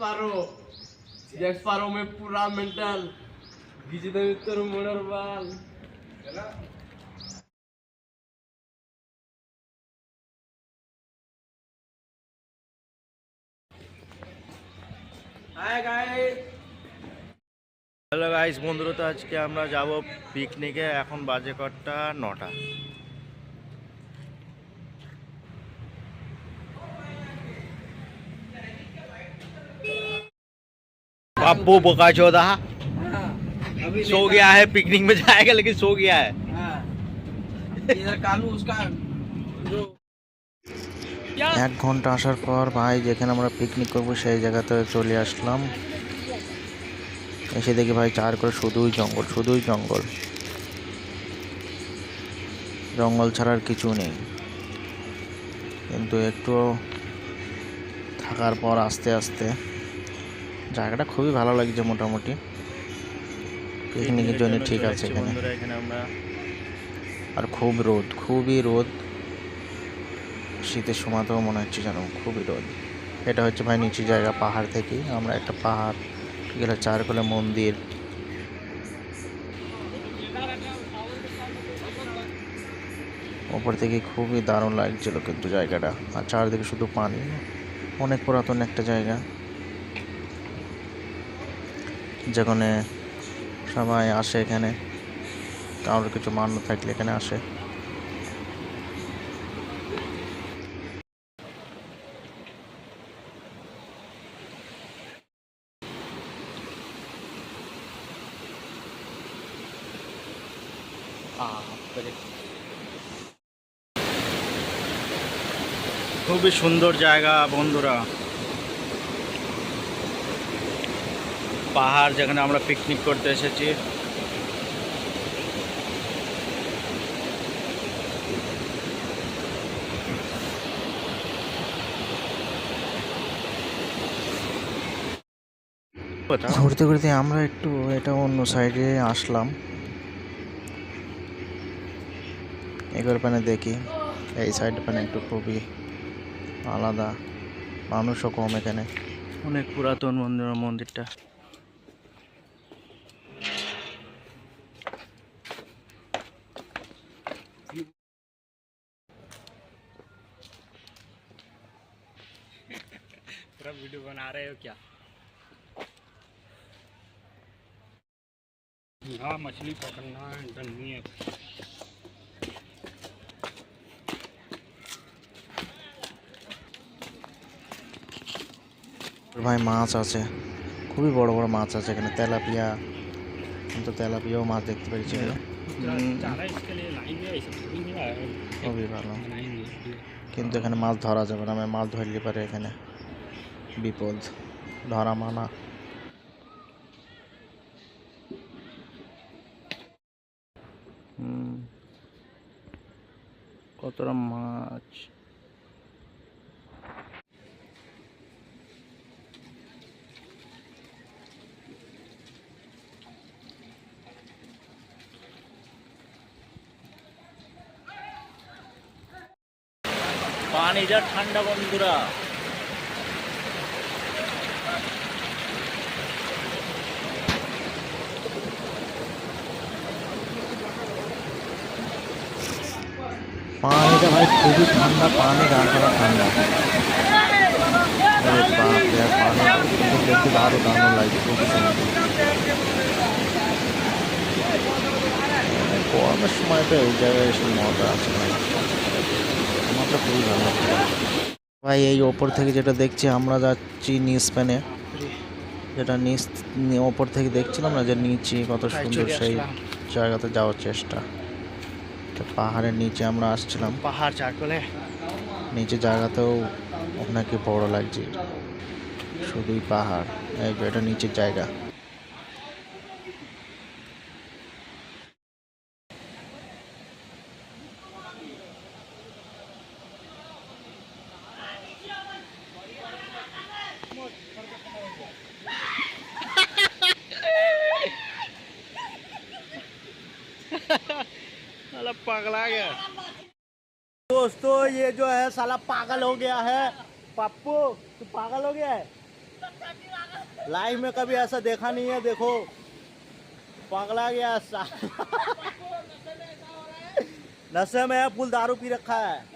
Sparrow Jack sparrow में पूरा mental विजय मित्र मोनर बाल हाय गाइस হ্যালো গাইস বন্ধুরা তো আজকে আমরা যাব পিকনিকে এখন বাজে কটা নটা पप्पू बोका चौदह अभी सो गया है पिकनिक में जाएगा लेकिन सो गया है इधर कालू उसका जो এক ঘন্টা আসার পর ভাই যেখানে আমরা পিকনিক করবো সেই জায়গাতে চলে আসলাম এসে দেখি ভাই চার করে শুধুই জঙ্গল শুধুই জঙ্গল জঙ্গল ছাড়া আর কিছু নেই কিন্তু একটু থাকার পর আস্তে আস্তে জায়গাটা খুবই ভালো লাগছে মোটামুটি। পিকনিকের জন্য ঠিক আছে এখানে। আর খুব রোদ খুবই রোদ। শীতের সময়তেও মনে হচ্ছে যেন খুবই রোদ। এটা হচ্ছে ভাই নিচু জায়গা পাহাড় থেকে। আমরা একটা পাহাড় গেলে চারকোলে মন্দির। ওপর থেকে খুবই দারুণ লাগছিল কিন্তু জায়গাটা। আর চারদিকে শুধু পানি। অনেক পুরাতন একটা জায়গা। যেখানে সবাই আসে এখানে কারোর কিছু মান্য থাকলে এখানে আসে। খুবই সুন্দর জায়গা বন্ধুরা। পাহাড় যেখানে আমরা পিকনিক করতে এসেছি। ঘুরতে ঘুরতে আমরা একটু এটা অন্য সাইডে আসলাম। এগোর পানে দেখি এই সাইড পানে একটু খুবই আলাদা মানুষও কম এখানে। অনেক পুরাতন মন্দির মন্দিরটা। पूरा वीडियो बना रहे हो क्या हाँ मछली पकड़ना है डंडी है ভাই মাছ আছে খুবই বড় বড় মাছ আছে এখানে তেলাপিয়া আমি তো তেলাপিয়াও মাছ দেখতে পেরেছি এখানে। चारा इसके लिए लाएंगे ऐसा थोड़ी नहीं आया খুবই ভালো बनाएंगे কিন্তু এখানে মাছ ধরা যাবে না আমি মাছ ধরলে পারে এখানে বিপদ ধরা মানা। কতটা মাছ পানি যা ঠান্ডা বন্ধুরা পানিটা ভাই খুবই ঠান্ডা পানি গা করা ঠান্ডা। দেখতে আরও দারুণ লাগছে খুবই গরমের সময় তো এই জায়গায় এসে মজা আছে ভাই। আমারটা খুবই ভালো লাগছে ভাই এই ওপর থেকে যেটা দেখছি আমরা যাচ্ছি নিচ প্যানে। যেটা নিচ ওপর থেকে দেখছিলাম না যে নিচে কত সুন্দর সেই জায়গাতে যাওয়ার চেষ্টা। একটা পাহাড়ের নিচে আমরা আসছিলাম। পাহাড় যার নিচে জায়গাতেও আপনাকে বড় লাগছে। শুধুই পাহাড়। এই এটা নিচের জায়গা। पगला गया। दोस्तों, ये जो है, साला पागल हो गया है। पप्पू, तू पागल हो गया है? लाइफ में कभी ऐसा देखा नहीं है, देखो। पगला गया नशे में है, फुल दारू पी रखा है।